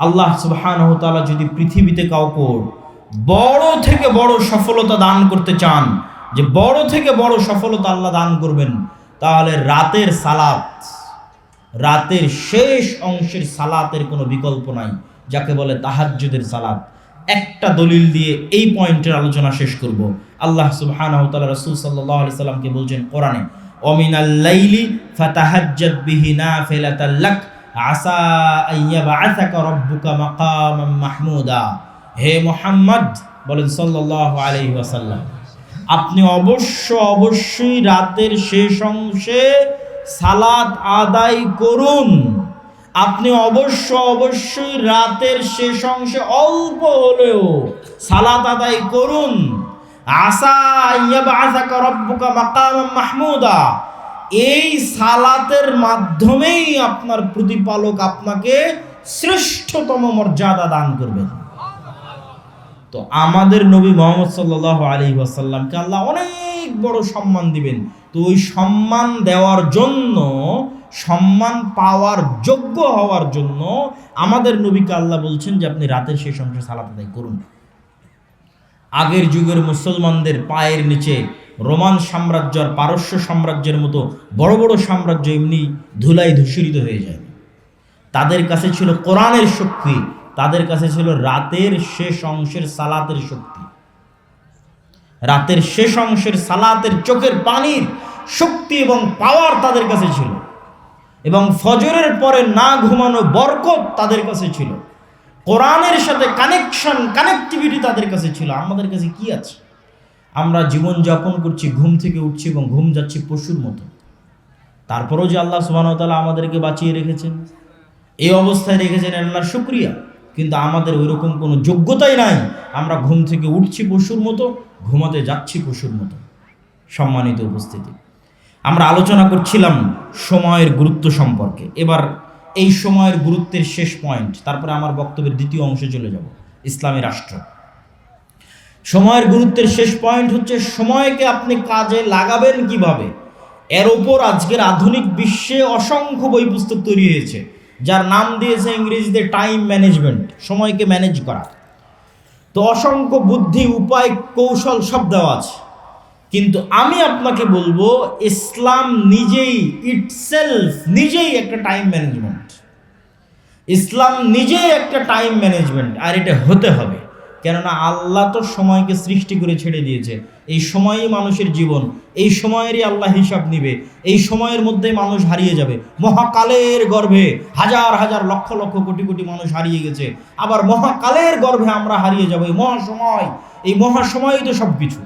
আল্লাহ সুবহানাহু ওয়া তাআলা যদি পৃথিবীতে কাউকে বড় থেকে বড় সফলতা দান করতে চান, যে বড় থেকে বড় সফলতা আল্লাহ দান করবেন, তাহলে রাতের সালাত, রাতের শেষ অংশের সালাতের কোনো বিকল্প নাই, যাকে বলে তাহাজ্জুদের সালাত। একটা দলিল দিয়ে এই পয়েন্টের আলোচনা শেষ করব। আল্লাহ সুবহানাহু তাআলা রাসূল সাল্লাল্লাহু সাল্লামকে বলছেন কোরআনে অমিনাল লাইলি ফাতাহাজ্জাদ বিহি আসা আইয়াবাআসাকা রাব্বুকা মাকামাম মাহমুদা। হে মুহাম্মদ, বলেন সাল্লাল্লাহু আলাইহি ওয়াসাল্লাম, আপনি অবশ্য অবশ্যই রাতের শেষ অংশে সালাত আদায় করুন। আপনি অবশ্য অবশ্যই রাতের শেষ অংশে অল্প হলেও সালাত আদায় করুন। আসা ইয়াবাসাকা রব্বুকা মাকামাম মাহমুদা। এই সালাতের মাধ্যমেই আপনার প্রতিপালক আপনাকে শ্রেষ্ঠতম মর্যাদা দান করবেন। তো আমাদের নবী মোহাম্মদ সাল্লাহ আলী ওয়াসাল্লামকে আল্লাহ অনেক বড় সম্মান দিবেন। তো ওই সম্মান দেওয়ার জন্য, সম্মান পাওয়ার যোগ্য হওয়ার জন্য আমাদের নবীকে আল্লাহ বলছেন যে, আপনি রাতের শেষ অংশে সালাত আদায় করুন। আগের যুগের মুসলমানদের পায়ের নিচে রোমান সাম্রাজ্য আর পারস্য সাম্রাজ্যের মতো বড় বড় সাম্রাজ্য এমনি ধুলাই ধূসরিত হয়ে যায়। তাদের কাছে ছিল কোরআনের শক্তি, তাদের কাছে ছিল রাতের শেষ অংশের সালাতের শক্তি। রাতের শেষ অংশের সালাতের চোখের পানির শক্তি এবং পাওয়ার তাদের কাছে ছিল। এবং ফজরের পরে না ঘুমানো বরকত তাদের কাছে ছিল। কোরআনের সাথে কানেকশন কানেক্টিভিটি তাদের কাছে ছিল। আমাদের কাছে কি আছে? আমরা জীবন যাপন করছি, ঘুম থেকে উঠছি এবং ঘুম যাচ্ছি পশুর মতো। তারপরেও যে আল্লাহ সুবাহতালা আমাদেরকে বাঁচিয়ে রেখেছেন, এই অবস্থায় রেখেছেন আল্লাহর শুক্রিয়া। কিন্তু আমাদের ওইরকম কোনো যোগ্যতাই নাই, আমরা ঘুম থেকে উঠছি পশুর মতো, ঘুমাতে যাচ্ছি পশুর মতো। সম্মানিত উপস্থিতি, আমরা আলোচনা করছিলাম সময়ের গুরুত্ব সম্পর্কে। এবার এই সময়ের গুরুত্বের শেষ পয়েন্ট, তারপরে আমার বক্তব্যের দ্বিতীয় অংশে চলে যাব, ইসলামী রাষ্ট্র। সময়ের গুরুত্বের শেষ পয়েন্ট হচ্ছে সময়কে আপনি কাজে লাগাবেন কীভাবে? এর ওপর আজকের আধুনিক বিশ্বে অসংখ্য বই পুস্তক তৈরি হয়েছে, যার নাম দিয়েছে ইংরেজিতে টাইম ম্যানেজমেন্ট সময়কে ম্যানেজ করা। তো অসংখ্য বুদ্ধি, উপায়, কৌশল সব দেওয়া আছে। কিন্তু আমি আপনাকে বলব, ইসলাম নিজেই ইটসেলফ নিজেই একটা টাইম ম্যানেজমেন্ট ইসলাম নিজেই একটা টাইম ম্যানেজমেন্ট আর এটা হতে হবে। কেননা আল্লাহ তো সময়কে সৃষ্টি করে ছেড়ে দিয়েছে। এই সময়ই মানুষের জীবন, এই সময়েরই আল্লাহ হিসাব নিবে, এই সময়ের মধ্যে মানুষ হারিয়ে যাবে। মহাকালের গর্ভে হাজার হাজার লক্ষ লক্ষ কোটি কোটি মানুষ হারিয়ে গেছে। আবার মহাকালের গর্ভে আমরা হারিয়ে যাব, এই মহাসময়, এই মহাসময়ই তো সব কিছু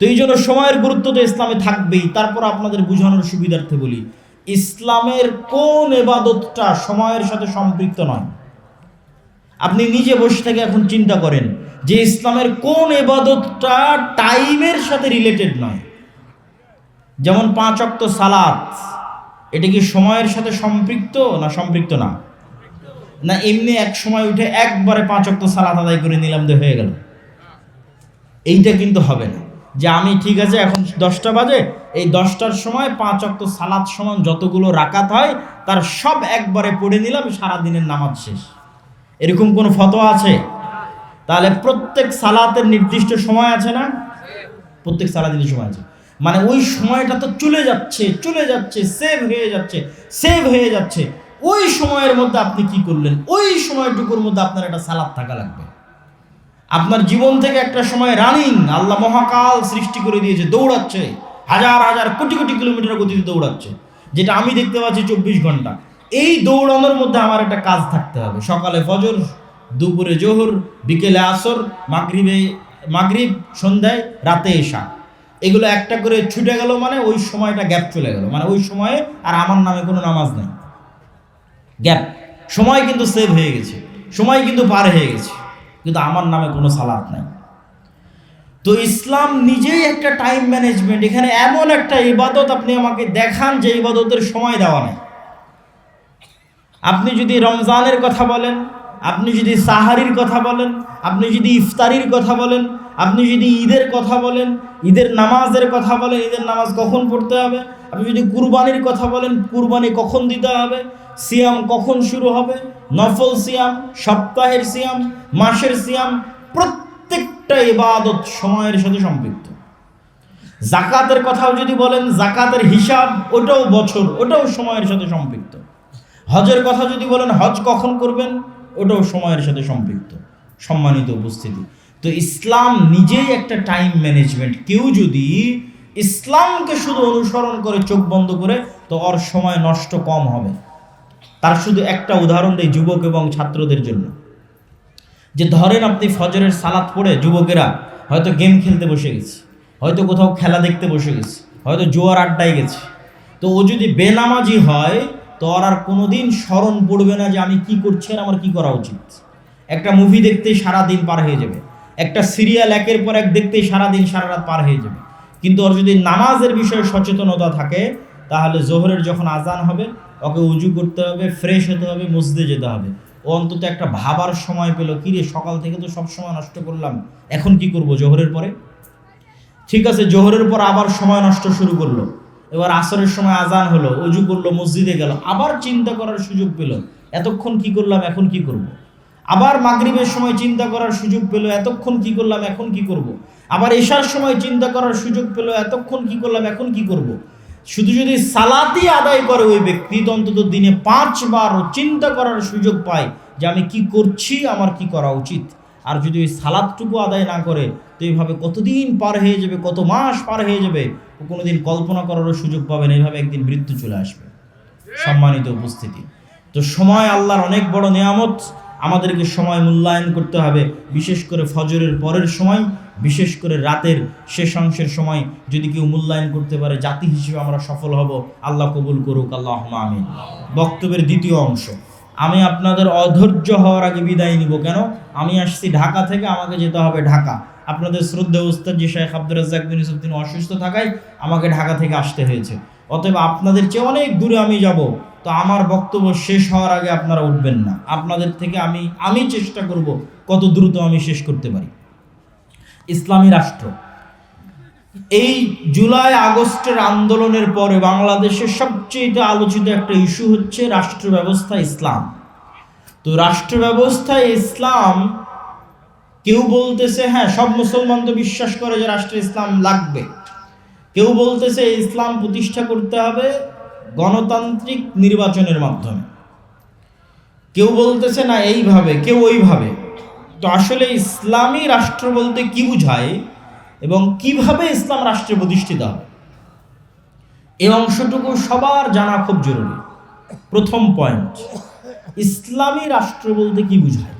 তো এই জন্য সময়ের গুরুত্ব তো ইসলামে থাকবেই। তারপর আপনাদের বোঝানোর সুবিধার্থে বলি, ইসলামের কোন এবাদতটা সময়ের সাথে সম্পৃক্ত নয়। আপনি নিজে বসে থেকে এখন চিন্তা করেন যে ইসলামের কোন এবাদতটা টাইমের সাথে রিলেটেড নয়। যেমন পাঁচ অক্ত সালাত, এটা কি সময়ের সাথে সম্পৃক্ত না সম্পৃক্ত না? না, এমনি এক সময় উঠে একবারে পাঁচ অক্ত সালাত আদায় করে নিলাম যে হয়ে গেল। এইটা কিন্তু হবে না। যে আমি ঠিক আছে, এখন দশটা বাজে, এই দশটার সময় পাঁচ অক্ত সালাত সমান যতগুলো রাকাত হয়, তার সব একবারে পড়ে নিলাম, সারাদিনের নামাজ শেষ। এরকম কোনো ফতোয়া আছে? তাহলে প্রত্যেক সালাতের নির্দিষ্ট সময় আছে না? প্রত্যেক সালাদিনের সময় আছে। মানে ওই সময়টা তো চলে যাচ্ছে চলে যাচ্ছে সেভ হয়ে যাচ্ছে সেভ হয়ে যাচ্ছে। ওই সময়ের মধ্যে আপনি কি করলেন? ওই সময়টুকুর মধ্যে আপনার একটা সালাদ থাকা লাগবে। আপনার জীবন থেকে একটা সময় রানিং আল্লাহ মহাকাল সৃষ্টি করে দিয়েছে, দৌড়াচ্ছে। হাজার হাজার, কোটি কোটি কিলোমিটার গতিতে দৌড়াচ্ছে। যেটা আমি দেখতে পাচ্ছি চব্বিশ ঘণ্টা। এই দৌড়ানোর মধ্যে আমার একটা কাজ থাকতে হবে। সকালে ফজর, দুপুরে জোহর, বিকেলে আসর, মাগরিবে, মাগরিব, সন্ধ্যায়, রাতে এসা এগুলো একটা করে ছুটে গেল মানে ওই সময়টা গ্যাপ চলে গেল। মানে ওই সময়ে আর আমার নামে কোনো নামাজ নেই। গ্যাপ। সময় কিন্তু সেভ হয়ে গেছে। সময় কিন্তু পার হয়ে গেছে। কিন্তু আমার নামে কোনো সালাত নাই। তো ইসলাম নিজেই একটা টাইম ম্যানেজমেন্ট এখানে এমন একটা ইবাদত আপনি আমাকে দেখান যে ইবাদতের সময় দেওয়া নেই। আপনি যদি রমজানের কথা বলেন, আপনি যদি সাহারির কথা বলেন, আপনি যদি ইফতারির কথা বলেন, আপনি যদি ঈদের কথা বলেন, ঈদের নামাজের কথা বলেন, ঈদের নামাজ কখন পড়তে হবে? আপনি যদি কুরবানির কথা বলেন, কুরবানি কখন দিতে হবে? সিয়াম কখন শুরু হবে? নফল সিয়াম, সপ্তাহের সিয়াম, মাসের সিয়াম, প্রত্যেকটা ইবাদত সময়ের সাথে সম্পৃক্ত। জাকাতের কথাও যদি বলেন, জাকাতের হিসাব ওটাও বছর, ওটাও সময়ের সাথে সম্পৃক্ত। হজের কথা যদি বলেন, হজ কখন করবেন? ওটাও সময়ের সাথে সম্পৃক্ত, সম্মানিত উপস্থিতি। তো ইসলাম নিজেই একটা টাইম ম্যানেজমেন্ট কেউ যদি ইসলামকে শুধু অনুসরণ করে, চোখ বন্ধ করে, তো ওর সময় নষ্ট কম হবে। তার শুধু একটা উদাহরণ দেয় যুবক এবং ছাত্রদের জন্য। যে ধরেন আপনি ফজরের সালাত পড়ে, যুবকেরা হয়তো গেম খেলতে বসে গেছে, হয়তো কোথাও খেলা দেখতে বসে গেছে, হয়তো জোয়ার আড্ডায় গেছে। তো ও যদি বেনামাজি হয় তো ওর আর কোনোদিন স্মরণ পড়বে না যে আমি কি করছি আর আমার কি করা উচিত। একটা মুভি দেখতেই সারা দিন পার হয়ে যাবে। একটা সিরিয়াল একের পর এক দেখতেই সারা দিন সারা রাত পার হয়ে যাবে। কিন্তু ওর যদি নামাজের বিষয়ে সচেতনতা থাকে, তাহলে জোহরের যখন আজান হবে, ওকে উজু করতে হবে ফ্রেশ হতে হবে, মসজিদে যেতে হবে। ও অন্তত একটা ভাবার সময় পেল কিরে সকাল থেকে তো সব সময় নষ্ট করলাম, এখন কি করব জোহরের পরে? ঠিক আছে, জোহরের পর আবার সময় নষ্ট শুরু করল। এবার আসরের সময় আজান হলো, অজু করল, মসজিদে গেল, আবার চিন্তা করার সুযোগ পেল এতক্ষণ কি করলাম, এখন কি করব। আবার মাগরিবের সময় চিন্তা করার সুযোগ পেল, এতক্ষণ কি করলাম, এখন কি করব। আবার এশার সময় চিন্তা করার সুযোগ পেল, এতক্ষণ কি করলাম, এখন কি করব। শুধু যদি সালাতি আদায় করে ওই ব্যক্তি অন্তত দিনে পাঁচবার চিন্তা করার সুযোগ পায় যে আমি কি করছি, আমার কি করা উচিত আর যদি ওই সালাদটুকু আদায় না করে, তো এইভাবে কতদিন পার হয়ে যাবে, কত মাস পার হয়ে যাবে, ও কোনোদিন কল্পনা করারও সুযোগ পাবে না, এইভাবে একদিন মৃত্যু চলে আসবে। সম্মানিত উপস্থিতি। তো সময় আল্লাহর অনেক বড় নিয়ামত, আমাদেরকে সময় মূল্যায়ন করতে হবে, বিশেষ করে ফজরের পরের সময়, বিশেষ করে রাতের শেষ অংশের সময়, যদি কেউ মূল্যায়ন করতে পারে, জাতি হিসেবে আমরা সফল হব, আল্লাহ কবুল করুক আল্লাহ আমিন। বক্তব্যের দ্বিতীয় অংশ। আমি আপনাদের অধৈর্য হওয়ার আগে বিদায় নিব। কেন? আমি আসছি ঢাকা থেকে, আমাকে যেতে হবে ঢাকা। আপনাদের শ্রদ্ধা উস্তাদ জি শেখ আব্দুর রাজ্জাক বিন ইউসুফ, তিনি অসুস্থ থাকায় আমাকে ঢাকা থেকে আসতে হয়েছে। অতএব আপনাদের চেয়ে অনেক দূরে আমি যাব। তো আমার বক্তব্য শেষ হওয়ার আগে আপনারা উঠবেন না। আপনাদের থেকে আমি আমি চেষ্টা করব কত দ্রুত আমি শেষ করতে পারি। ইসলামী রাষ্ট্র এই জুলাই আগস্টের আন্দোলনের পরে বাংলাদেশের সবচেয়ে আলোচিত একটা ইস্যু হচ্ছে রাষ্ট্র ব্যবস্থা ইসলাম। তো রাষ্ট্র ব্যবস্থায় ইসলাম কেউ বলতেছে হ্যাঁ সব মুসলমান তো বিশ্বাস করে যে রাষ্ট্রে ইসলাম লাগবে। কেউ বলতেছে, ইসলাম প্রতিষ্ঠা করতে হবে গণতান্ত্রিক নির্বাচনের মাধ্যমে। কেউ বলতেছে, না, এইভাবে, কেউ ওইভাবে। তো আসলে ইসলামী রাষ্ট্র বলতে কি বুঝায়? এবং কীভাবে ইসলাম রাষ্ট্রে প্রতিষ্ঠিত হবে? এই অংশটুকু সবার জানা খুব জরুরি। প্রথম পয়েন্ট ইসলামী রাষ্ট্র বলতে কি বুঝায়?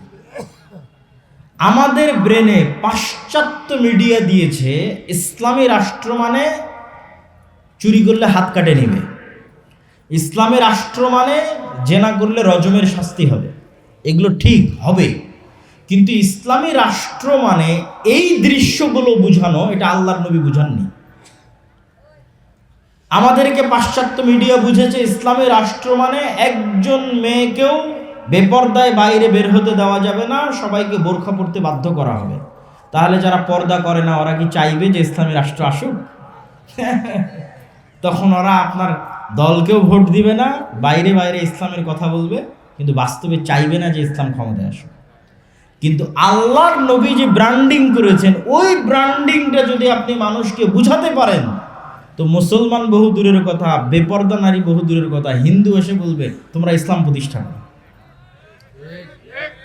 আমাদের ব্রেনে পাশ্চাত্য মিডিয়া দিয়েছে, ইসলামী রাষ্ট্র মানে চুরি করলে হাত কাটে নেবে। ইসলামী রাষ্ট্র মানে জেনা করলে রজমের শাস্তি হবে। এগুলো ঠিক হবে। কিন্তু ইসলামী রাষ্ট্র মানে এই দৃশ্যগুলো বুঝানো, এটা আল্লাহর নবী বুঝাননি। আমাদেরকে পাশ্চাত্য মিডিয়া বুঝেছে, ইসলামী রাষ্ট্র মানে একজন মেয়েকেও বেপর্দায় বাইরে বের হতে দেওয়া যাবে না, সবাইকে বোরখা পড়তে বাধ্য করা হবে। তাহলে যারা পর্দা করে না, ওরা কি চাইবে যে ইসলামী রাষ্ট্র আসুক? তখন ওরা আপনার দলকেও ভোট দিবে না, বাইরে বাইরে ইসলামের কথা বলবে, কিন্তু বাস্তবে চাইবে না যে ইসলাম ক্ষমতায় আসুক। কিন্তু আল্লাহর নবী যে ব্র্যান্ডিং করেছেন, ওই ব্র্যান্ডিংটা যদি আপনি মানুষকে বুঝাতে পারেন, তো মুসলমান বহু দূরের কথা, বেপর্দা নারী বহু দূরের কথা, হিন্দু এসে বলবে, তোমরা ইসলাম প্রতিষ্ঠা করো।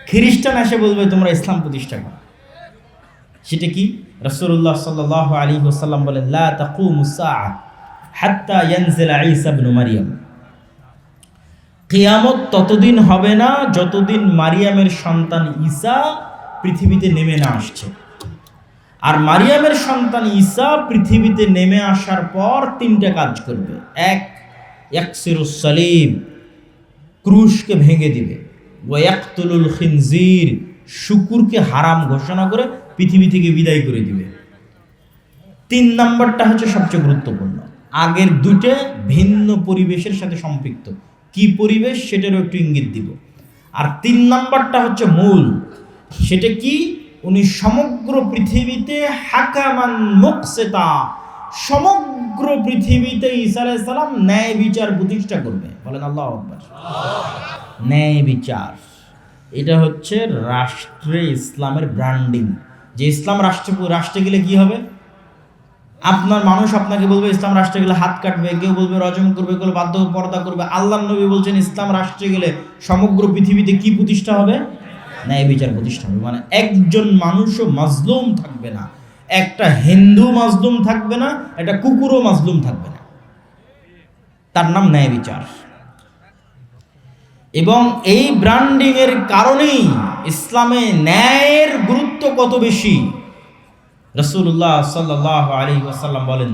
খ্রিস্টান এসে বলবে, তোমরা ইসলাম প্রতিষ্ঠা করো। সেটা কি? রসুল্লাহ সাল্লাহ আলী ওসাল্লাম বলেন, লা তাকুমু সাআ হাত্তা ইয়ানজিলা ইবনে মারিয়াম। কিয়ামত ততদিন হবে না যতদিন মারিয়ামের সন্তান ঈসা পৃথিবীতে নেমে না আসছে। আর মারিয়ামের সন্তান ঈসা পৃথিবীতে নেমে আসার পর তিনটা কাজ করবে। এক, ইয়াকসিরুস সালিম, ক্রুশকে ভেঙে দিবে। ও ওয়াক্তুলুল খিনজির, শুকুরকে হারাম ঘোষণা করে পৃথিবী থেকে বিদায় করে দিবে। তিন নম্বরটা হচ্ছে সবচেয়ে গুরুত্বপূর্ণ। আগের দুটো ভিন্ন পরিবেশের সাথে সম্পৃক্ত। কি পরিবেশ সেটারও একটু ইঙ্গিত দিব। আর তিন নাম্বারটা হচ্ছে মূল। সেটা কি? উনি সমগ্র পৃথিবীতে হাকামান মুকসেতা, সমগ্র পৃথিবীতে ঈসা সালাম ন্যায় বিচার প্রতিষ্ঠা করবে। বলেন আল্লাহ আকবার। ন্যায় বিচার। এটা হচ্ছে রাষ্ট্রে ইসলামের ব্র্যান্ডিং যে ইসলাম রাষ্ট্রে রাষ্ট্রে গেলে কি হবে? আপনার মানুষ আপনাকে বলবে, ইসলাম রাষ্ট্রে গেলে হাত কাটবে, কেউ বলবে, রজম করবে, কেউ বাধ্য পর্দা করবে। আল্লাহ নবী বলছেন, ইসলাম রাষ্ট্রে গেলে সমগ্র পৃথিবীতে কি প্রতিষ্ঠা হবে? ন্যায় বিচার প্রতিষ্ঠা হবে। মানে একজন মানুষও মাজলুম থাকবে না। একটা হিন্দু মাজলুম থাকবে না, একটা কুকুরও মাজলুম থাকবে না। তার নাম ন্যায় বিচার। এবং এই ব্র্যান্ডিং এর কারণেই ইসলামে ন্যায়ের গুরুত্ব কত বেশি? রসুল্লাহ সাল্লাহ আলী ওয়াসাল্লাম বলেন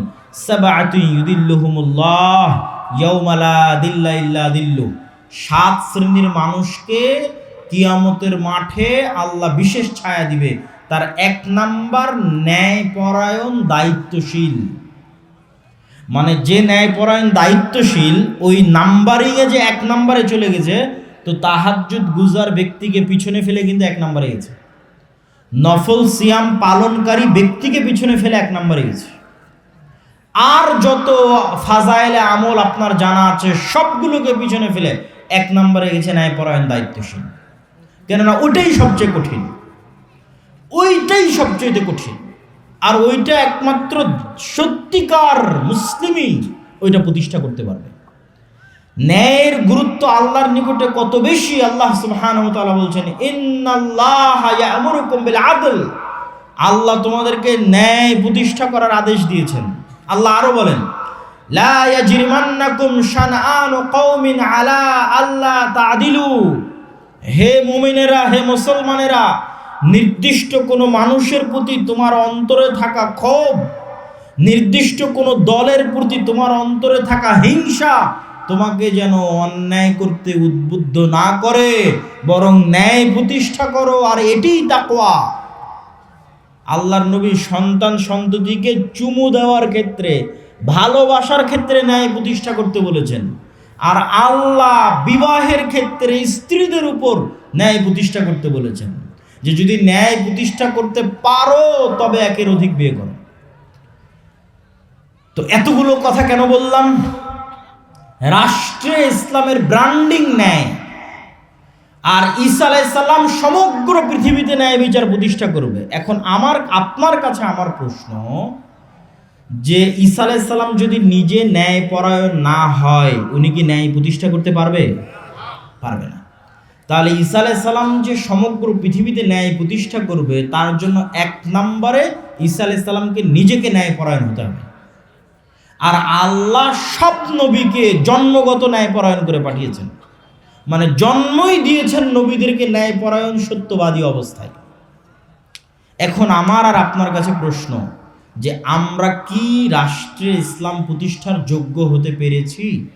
সাত শ্রেণির মানুষকে কিয়ামতের মাঠে আল্লাহ বিশেষ ছায়া দিবে। তার এক নাম্বার ন্যায়পরায়ণ দায়িত্বশীল। মানে যে ন্যায়পরায়ণ দায়িত্বশীল, ওই নাম্বারিংয়ে যে এক নাম্বারে চলে গেছে, তো তাহাজ্জুদ গুজার ব্যক্তিকে পিছনে ফেলে কিন্তু এক নাম্বারে গেছে। নফল সিয়াম পালনকারী ব্যক্তিকে পিছনে ফেলে এক নম্বরে গেছে। আর যত ফাজাইলে আমল আপনার জানা আছে, সবগুলোকে পিছনে ফেলে এক নম্বরে গেছে ন্যায়পরায়ণ দায়িত্বশীল। কেননা ওইটাই সবচেয়ে কঠিন। ওইটাই সবচেয়ে কঠিন। আর ওইটা একমাত্র সত্যিকার মুসলিমই ওইটা প্রতিষ্ঠা করতে পারবে। ন্যায়ের গুরুত্ব আল্লাহর নিকটে কত বেশি, আল্লাহ তাআলা বলছেন আদল। আল্লাহ তোমাদেরকে ন্যায় প্রতিষ্ঠা করার আদেশ দিয়েছেন। আল্লাহ আরও বলেন হে মুমিনেরা, হে মুসলমানেরা, নির্দিষ্ট কোনো মানুষের প্রতি তোমার অন্তরে থাকা ক্ষোভ, নির্দিষ্ট কোনো দলের প্রতি তোমার অন্তরে থাকা হিংসা তোমাকে যেন অন্যায় করতে উদ্বুদ্ধ না করে, বরং ন্যায় প্রতিষ্ঠা করো, আর এটিই তাকোয়া আল্লাহর নবী সন্তান সন্ততিকে চুমু দেওয়ার ক্ষেত্রে, ভালোবাসার ক্ষেত্রে ন্যায় প্রতিষ্ঠা করতে বলেছেন। আর আল্লাহ বিবাহের ক্ষেত্রে স্ত্রীদের উপর ন্যায় প্রতিষ্ঠা করতে বলেছেন। যে যদি ন্যায় প্রতিষ্ঠা করতে পারো, তবে একের অধিক বিয়ে করো। তো এতগুলো কথা কেন বললাম? রাষ্ট্রে ইসলামের ব্র্যান্ডিং নেয়। আর ঈসা আলাইসাল্লাম সমগ্র পৃথিবীতে ন্যায় বিচার প্রতিষ্ঠা করবে। এখন আমার, আপনার কাছে আমার প্রশ্ন, যে ঈসা আলাইসাল্লাম যদি নিজে ন্যায় পরায়ণ না হয়, উনি কি ন্যায় প্রতিষ্ঠা করতে পারবে? পারবে না। তাহলে ঈসা আলাইসাল্লাম যে সমগ্র পৃথিবীতে ন্যায় প্রতিষ্ঠা করবে, তার জন্য এক নম্বরে ঈসা আলাইসাল্লামকে নিজেকে ন্যায় পরায়ণ হতে হবে। আর আল্লাহ সব নবীকে জন্মগত ন্যায়পরায়ণ করে পাঠিয়েছেন। মানে জন্মই দিয়েছেন নবীদেরকে ন্যায়পরায়ণ, সত্যবাদী অবস্থায়। এখন আমার আর আপনার কাছে প্রশ্ন যে আমরা কি রাষ্ট্রে ইসলাম প্রতিষ্ঠার যোগ্য হতে পেরেছি?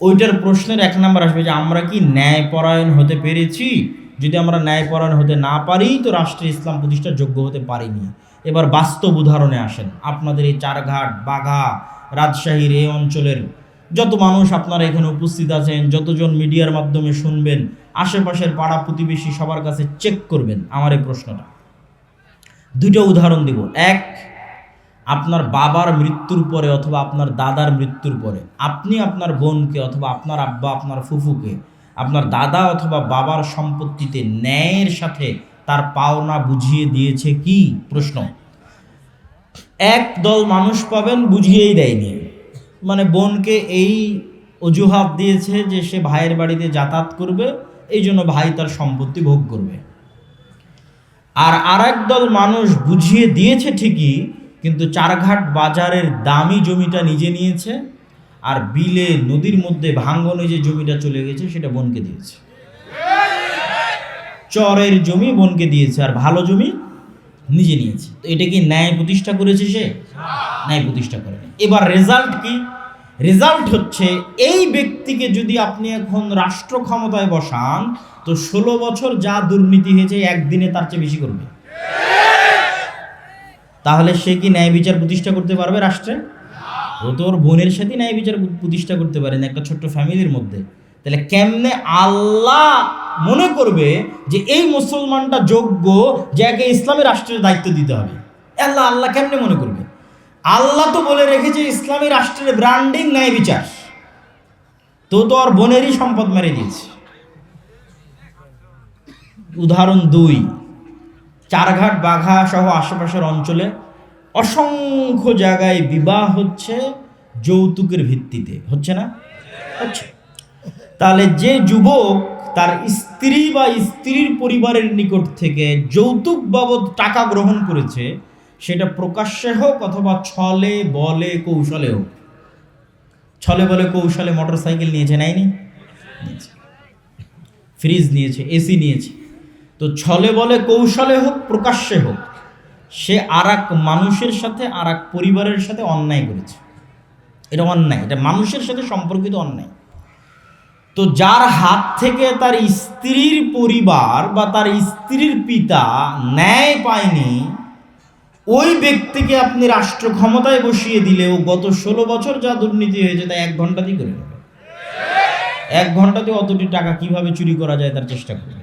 ওইটার প্রশ্নের এক নাম্বার আসবে যে আমরা কি ন্যায়পরায়ণ হতে পেরেছি? যদি আমরা ন্যায়পরায়ণ হতে না পারি, তো রাষ্ট্রে ইসলাম প্রতিষ্ঠার যোগ্য হতে পারিনি। এবার বাস্তব উদাহরণে আসেন। আপনাদের এই চারঘাট, বাঘা রাজশাহীর এই অঞ্চলের যত মানুষ আপনারা এখানে উপস্থিত আছেন, যতজন মিডিয়ার মাধ্যমে শুনবেন, আশেপাশের পাড়া প্রতিবেশী সবার কাছে চেক করবেন আমার এই প্রশ্নটা। দুটো উদাহরণ দিব। এক, আপনার বাবার মৃত্যুর পরে অথবা আপনার দাদার মৃত্যুর পরে আপনি আপনার বোনকে অথবা আপনার আব্বা, আপনার ফুফুকে, আপনার দাদা অথবা বাবার সম্পত্তিতে ন্যায়ের সাথে তার পাওনা বুঝিয়ে দিয়েছে কি? প্রশ্ন। এক দল মানুষ পাবেন বুঝিয়েই দেয়নি। মানে বোনকে এই অজুহাত দিয়েছে যে সে ভাইয়ের বাড়িতে যাতায়াত করবে, এই জন্য ভাই তার সম্পত্তি ভোগ করবে। আর আরেক দল মানুষ বুঝিয়ে দিয়েছে ঠিকই, কিন্তু চারঘাট বাজারের দামি জমিটা নিজে নিয়েছে, আর বিলে নদীর মধ্যে ভাঙ্গনে যে জমিটা চলে গেছে, সেটা বোনকে দিয়েছে। চরের জমি বোনকে দিয়েছে আর ভালো জমি নিজে নিয়েছে। তো এটা কি ন্যায় প্রতিষ্ঠা করেছে সে? ন্যায় প্রতিষ্ঠা করেনি এবার রেজাল্ট কি? রেজাল্ট হচ্ছে এই ব্যক্তিকে যদি আপনি এখন রাষ্ট্র ক্ষমতায় বসান, তো ষোলো বছর যা দুর্নীতি হয়েছে একদিনে তার চেয়ে বেশি করবে। তাহলে সে কি ন্যায় বিচার প্রতিষ্ঠা করতে পারবে রাষ্ট্রে? ও তো ওর বোনের সাথে ন্যায় বিচার প্রতিষ্ঠা করতে পারেন একটা ছোট্ট ফ্যামিলির মধ্যে। তাহলে কেমনে আল্লাহ মনে করবে যে এই মুসলমানটা যোগ্য যে একে ইসলামী রাষ্ট্রের দায়িত্ব দিতে হবে। আল্লাহ আল্লাহ কেমনে মনে করবে? আল্লাহ তো বলে রেখেছে ইসলামী রাষ্ট্রের ব্র্যান্ডিং ন্যায় বিচার। তো তো আর বোনেরই সম্পদ মেরে দিয়েছে। উদাহরণ দুই, চারঘাট, বাঘা সহ আশেপাশের অঞ্চলে অসংখ্য জায়গায় বিবাহ হচ্ছে যৌতুকের ভিত্তিতে। হচ্ছে না? হচ্ছে। তাহলে যে যুবক তার স্ত্রী বা স্ত্রীর পরিবারের নিকট থেকে যৌতুক বাবদ টাকা গ্রহণ করেছে, সেটা প্রকাশ্যে হোক অথবা ছলে, বলে, কৌশলে হোক। ছলে, বলে, কৌশলে মোটর সাইকেল নিয়েছে, নেয়নি? ফ্রিজ নিয়েছে এসি নিয়েছে। তো ছলে, বলে, কৌশলে হোক, প্রকাশ্যে হোক, সে আর মানুষের সাথে আর পরিবারের সাথে অন্যায় করেছে। এটা অন্যায়, এটা মানুষের সাথে সম্পর্কিত অন্যায়। তো যার হাত থেকে তার স্ত্রীর পরিবার বা তার স্ত্রীর পিতা ন্যায় পায়নি, ওই ব্যক্তিকে আপনি রাষ্ট্র ক্ষমতায় বসিয়ে দিলে ও গত ষোলো বছর যা দুর্নীতি হয়েছে তা এক ঘন্টাতেই করে নেবে এক ঘন্টাতে অতটি টাকা কীভাবে চুরি করা যায় তার চেষ্টা করবে।